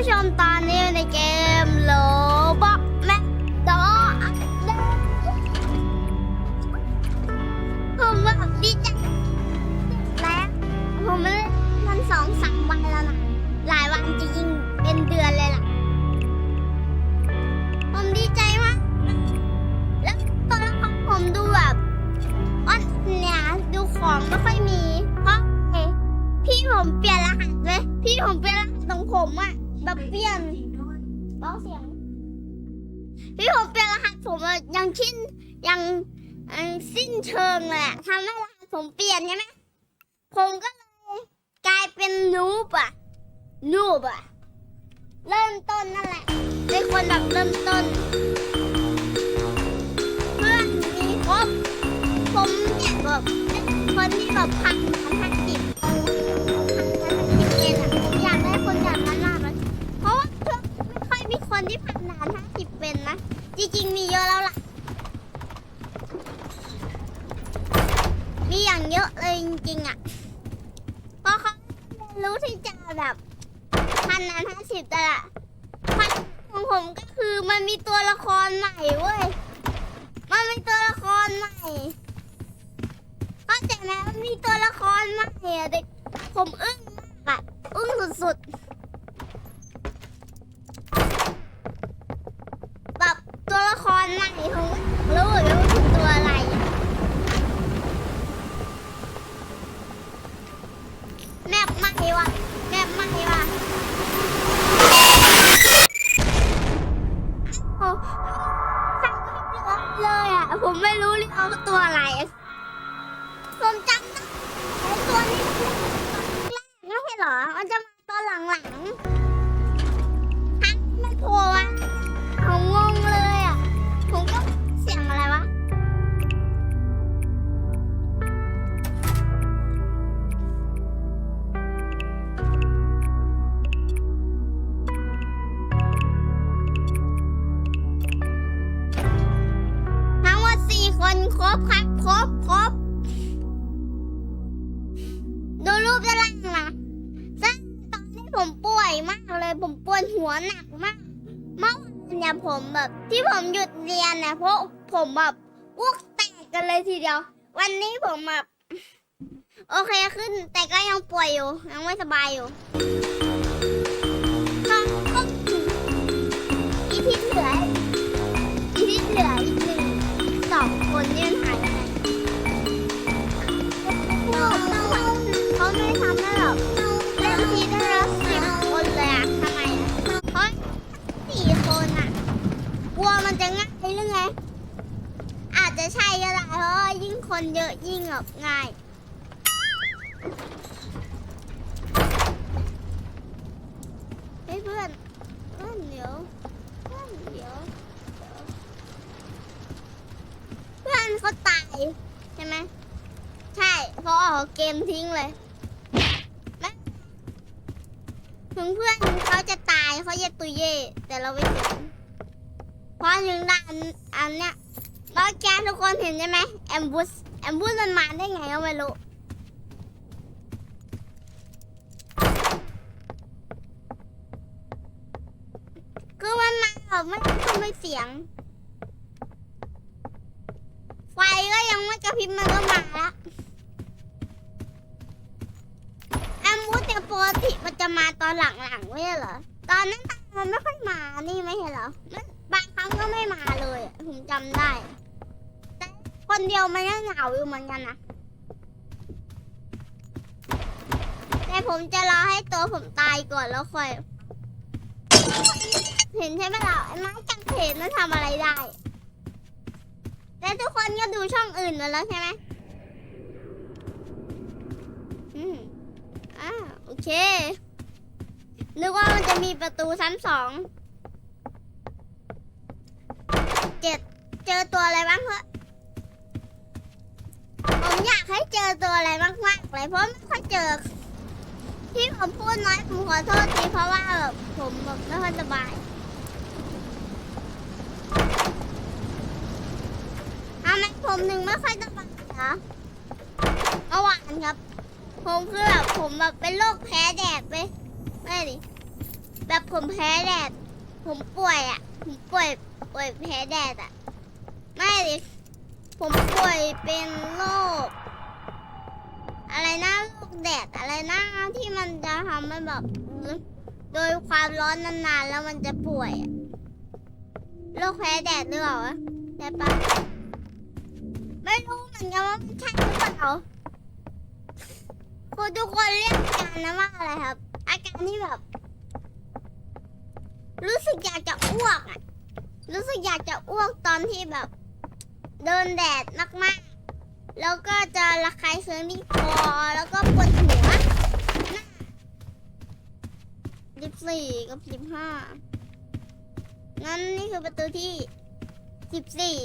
ผู้ชมตอนนี้ในเกมโลบอกแม่ดอผมแบบดีใจแล้วผมไม่ได้มันสองสามวันแล้วนะหลายวันจริงๆเป็นเดือนเลยล่ะ ผมดีใจมาก แล้วตอนแรกผมดูแบบอ่อนเนี่ยดูของไม่ค่อยมี เพราะพี่ผมเปลี่ยนรหัสเลยพี่ผมเปลี่ยนรหัสของผมอะ แบบเปลี่ยนเบาเสียง พี่ผมเปลี่ยนรหัสผมยังชิ้นยังสิ้นเชิงเลยอะทำให้รหัสผมเปลี่ยนใช่ไหมผมก็เลยกลายเป็นนูบอะนูบอะเริ่มต้นนั่นแหละเป็นคนแบบเริ่มต้น เพื่อนมีครบผมเนี่ยแบบเป็นคนที่แบบพันพันห้าสิบพัน คนที่พันนานห้าสิบเป็นนะ จริงๆ มีเยอะแล้วล่ะ มีอย่างเยอะเลยจริงๆอะ เพราะเขาเรียนรู้ที่จะแบบพันนานห้าสิบแต่ละพันของผมก็คือมันมีตัวละครใหม่เว้ย มันมีตัวละครใหม่เข้าใจไหมมันมีตัวละครใหม่อะเด็ก ผมอึ้งมากอะอึ้งสุดๆ แบบ ตัวละครใหม่ผมรู้อยู่ว่าเป็นตัวอะไร แม่มาใหม่ว่ะ อนหนักมากเมื่อวานเนี่ยผมแบบ ที่ผมหยุดเรียนเนี่ยเพราะผมแบบอ้วกแตกกันเลยทีเดียว วันนี้ผมแบบโอเคขึ้น แต่ก็ยังป่วยอยู่ ยังไม่สบายอยู่ก็อีที่เหลือ ลัวมันจะง่ายหรือไง อาจจะใช่ก็ได้เพราะว่ายิ่งคนเยอะยิ่งแบบง่าย เฮ้ยเพื่อนเพื่อนเดี๋ยวเพื่อนเดี๋ยวเดี๋ยวเพื่อนเขาตายใช่ไหมใช่เพราะออกเกมทิ้งเลยถึงเพื่อนเขาจะตายเขาจะตุยเย่แต่เราไม่ถึงเพราะถึงด้านอันเนี้ยเมื่อกี้ทุกคนเห็นใช่ไหมแอมบูสแอมบูสมันมาได้ไงก็ไม่รู้คือมันมาแบบไม่ต้อไม่เสียง ไฟก็ยังไม่กระพริบมันก็มาล้วแอมบูสแต่ปกติมันจะมาตอนหลังๆไม่ใช่เหรอตอนนั้นมันไม่ค่อยมานี่ไม่ใช่เหรอมันบางครั้ง ก็ไม่มาเลยผมจำได้แต่คนเดียวมันก็เหงาอยู่เหมือนกันนะแต่ผมจะรอให้ตัวผมตายก่อนแล้วค่อย เห็นใช่ไหมล่ะไอ้ไม้กางเขนมันทำอะไรได้แล้วทุกคนก็ดูช่องอื่นมาแล้วใช่ไหมอืมอ่าโอเคนึกว่ามันจะมีประตูชั้นสอง เจ็ดเจอตัวอะไรบ้างเพื่อผมอยากให้เจอตัวอะไรมากๆเลยเพราะไม่ค่อยเจอ ที่ผมพูดน้อยผมขอโทษทีเพราะว่าแบบผมแบบไม่ค่อยสบายทำไมผมหนึ่งไม่ค่อยสบายเหรอเมื่อวานครับ ผมคือแบบผมแบบเป็นโรคแพ้แดดไปไม่ดิแบบผมแพ้แดดผมป่วยอะ ผมป่วย ป่วยแพ้แดดอะ ไม่ดิผมป่วยเป็นโรคอะไรนะโรคแดดอะไรนะที่มันจะทำให้แบบโดยความร้อนนานๆแล้วมันจะป่วยอะโรคแพ้แดดหรือเปล่าวะใช่ปะไม่รู้เหมือนกันว่ามันใช่หรือเปล่าคุณทุกคนเรียกอาการนะว่าอะไรครับ อาการที่แบบ รู้สึกอยากจะอ้วกอะ รู้สึกอยากจะอ้วกตอนที่แบบ โดนแดดมากๆ แล้วก็จะระคายเคืองที่คอแล้วก็ปวดหัวสิบสี่กับสิบห้างั้นนี่คือประตูที่สิบสี่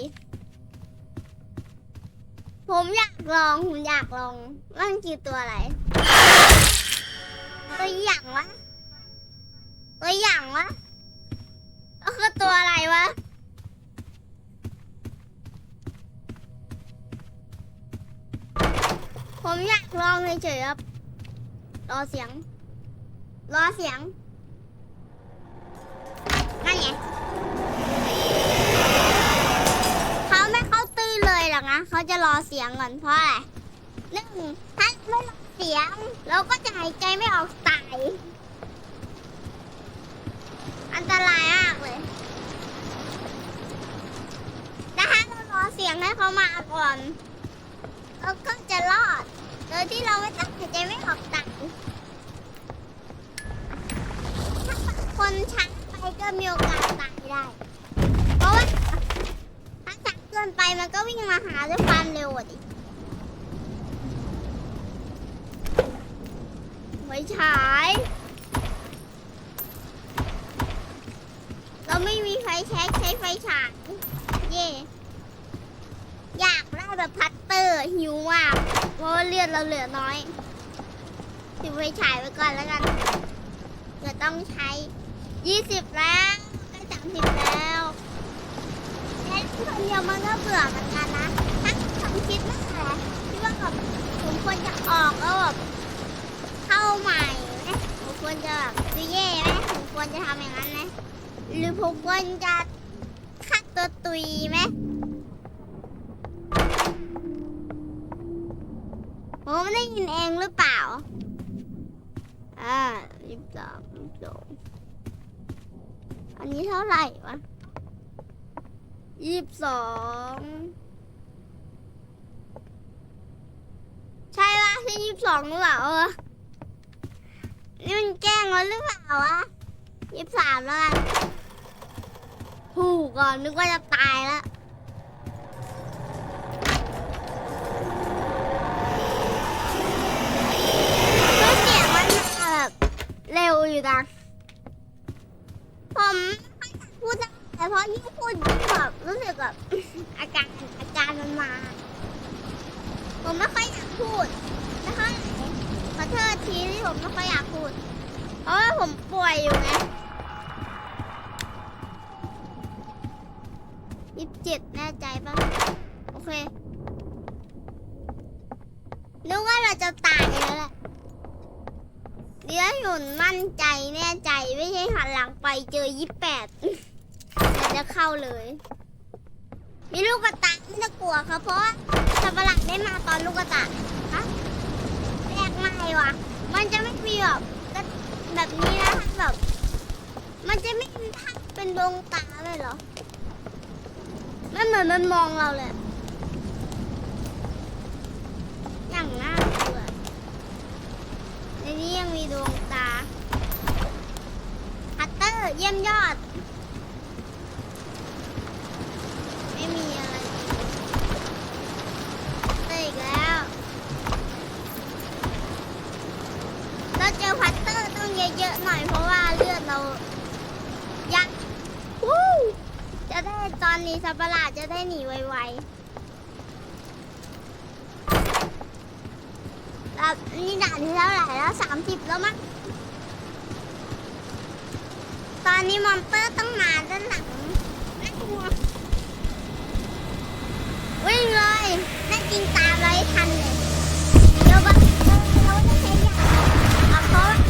ผมอยากลอง ผมอยากลองว่ามันคือตัวอะไร ตัวอย่างวะ ตัวอย่างวะ ก็คือตัวอะไรวะ ผมอยากลองเฉยๆครับ รอเสียง รอเสียง นั่นไงเขาไม่เข้าตื้อเลยหรอกนะ เขาจะรอเสียงก่อนเพราะอะไรหนึ่งถ้าไม่รอเสียง เราก็จะหายใจไม่ออกตาย อันตราย เลยแต่ถ้าเรารอเสียงให้เขามาก่อน เราก็จะรอด โดยที่เราไม่ต้องหายใจไม่ออกตาคนช้าไปก็มีโอกาสตายได้ เพราะว่าถ้าช้าเกินไปมันก็วิ่งมาหาด้วยความเร็วอะดิไฟฉาย เราไม่มีไฟ แช็กใช้ไฟฉายเย่อยากได้แบบพัตเตอร์หิวมากเพราะเลือดเราเหลือน้อยถือไฟฉายไว้ก่อนแล้วกันเดี๋ยวต้องใช้ยี่สิบแล้วใกล้สามสิบแล้วแค่คนเดียวมันก็เบื่อเหมือนกันนะถ้าทำคิดว่าอะไรคิดว่าแบบผมควรจะออกแล้วแบบเข้าใหม่ไหมผมควรจะแบบดูเย่ไหมผมควรจะทำอย่างนั้นไหม หรือผมควรจะฆ่าตัวตุยไหมผมไม่ได้ยินเองหรือเปล่า อ่ายี่สิบสามยี่สิบสองอันนี้เท่าไหร่วะยี่สิบสองใช่ปะใช่ยี่สิบสองหรือเปล่าเออนี่มันแกล้งเราหรือเปล่าวะยี่สิบสามแล้วกัน ก่อนนึกว่าจะตายแล้วเสียงมันมาแบบเร็วอยู่นะผมไม่อยพูดนะแต่พอยิ่งพูดยิ่งแบบรู้สึกแบบอาการอาการมันมา ผมไม่ค่อยอยากพูดไม่ค่อยขอโทษทีที่ผมไม่ค่อยอยากพูด เพราะว่าผมป่วยอยู่ไง เจ็ดแน่ใจปะโอเคนึกว่าเราจะตายแล้วแหละเดี๋ยวหยุนมั่นใจแน่ใจไม่ใช่หันหลังไปเจอยี่แปดแต่จะเข้าเลย มีลูกกระตายไม่ต้องกลัวครับเพราะสัตว์ปะหลาดได้มาตอนลูกกระตายฮะแรกไม่วะมันจะไม่มีแบบแบบนี้นะแบบ มันจะไม่มีท่าเป็นดวงตาเลยเหรอ มันเหมือนมันมองเราเลยอย่างน่ากลัวในนี้ยังมีดวงตาฮัตเตอร์เยี่ยมยอด ไม่มีอะไรเตอร์อีกแล้ว เราเจอพัตเตอร์ต้องเยอะๆหน่อยเพราะว่าเลือดเรายักวู้จะได้ตอนนี้สัตว์ประหลาดจะได้หนีไวๆ แบบนี่ด่านที่เท่าไหร่แล้วสามสิบแล้วมั้งตอนนี้มอนเตอร์ต้องมาด้านหลังน่ากลัววิ่งเลยแน่จริงตามเราทันเลยเดี๋ยวบบเราเราจะใช้ยาเอาเพราะ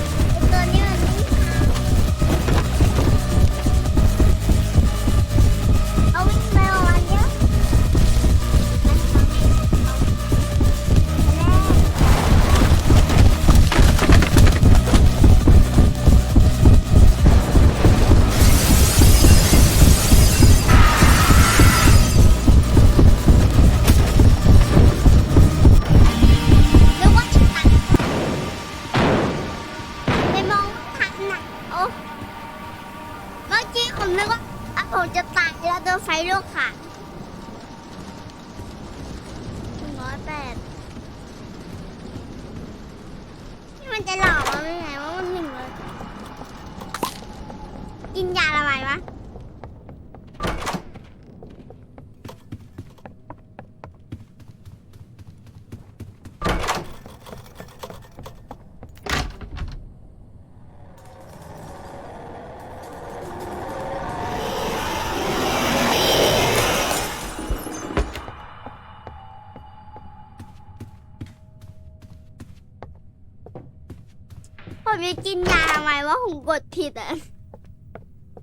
ไปกินยาทำไมว่าผมกดผิดอะ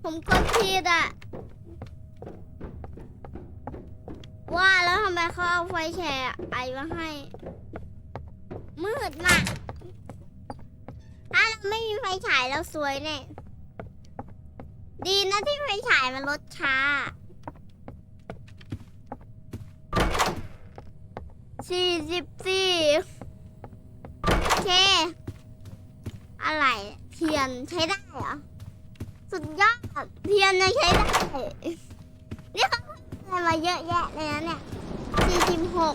ผมกดผิดอะ ว่าแล้วทำไมเขาเอาไฟแฉกไอมาให้ มืดมากถ้าเราไม่มีไฟฉายเราสวยเนี่ย ดีนะที่ไฟฉายมันลดช้า สี่สิบสี่โอเค อะไร เทียนใช้ได้เหรอ สุดยอด เทียนยัใช้ได้ นี่เขาทำมาเยอะแยะเลยนะเนี่ยสี่สิบหก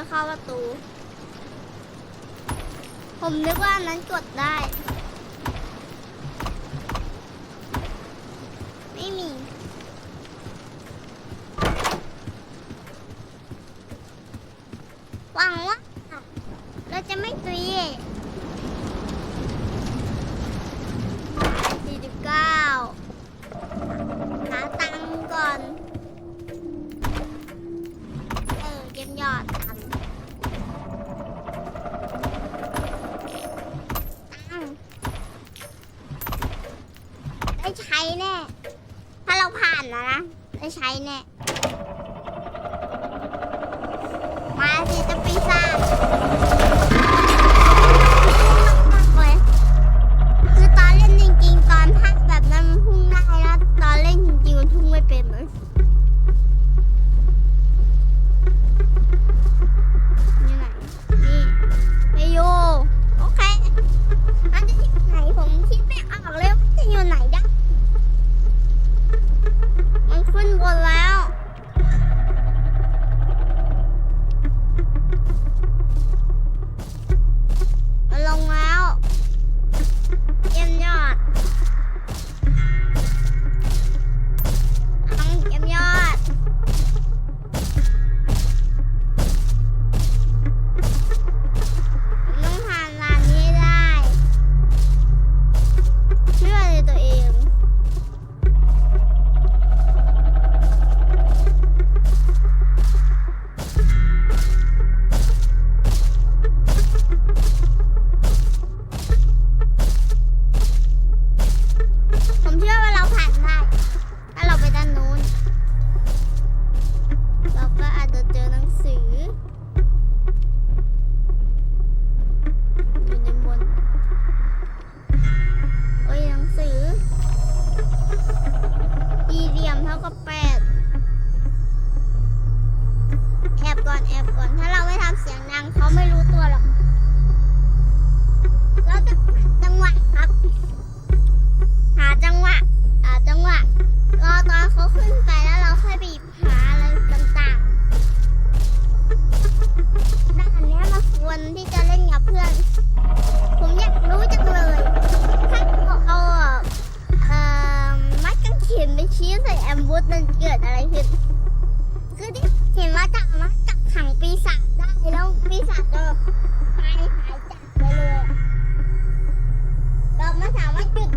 นเข้าประตู ผมนึกว่านั้นกดได้ ไม่มี หวังว่า เราจะไม่ตุยสี่สิบเก้าหาตังก่อน เออเก็บยอดทัน ใช่แน่ ถ้าเราผ่านนะนะได้ใช้แน่ ชี้ใส่แอมบูสมันเกิดอะไรขึ้น คือที่เห็นว่าจับมาจับขังปีศาจได้แล้วปีศาจก็หายหายจากไปเลยเราไม่สามารถจุด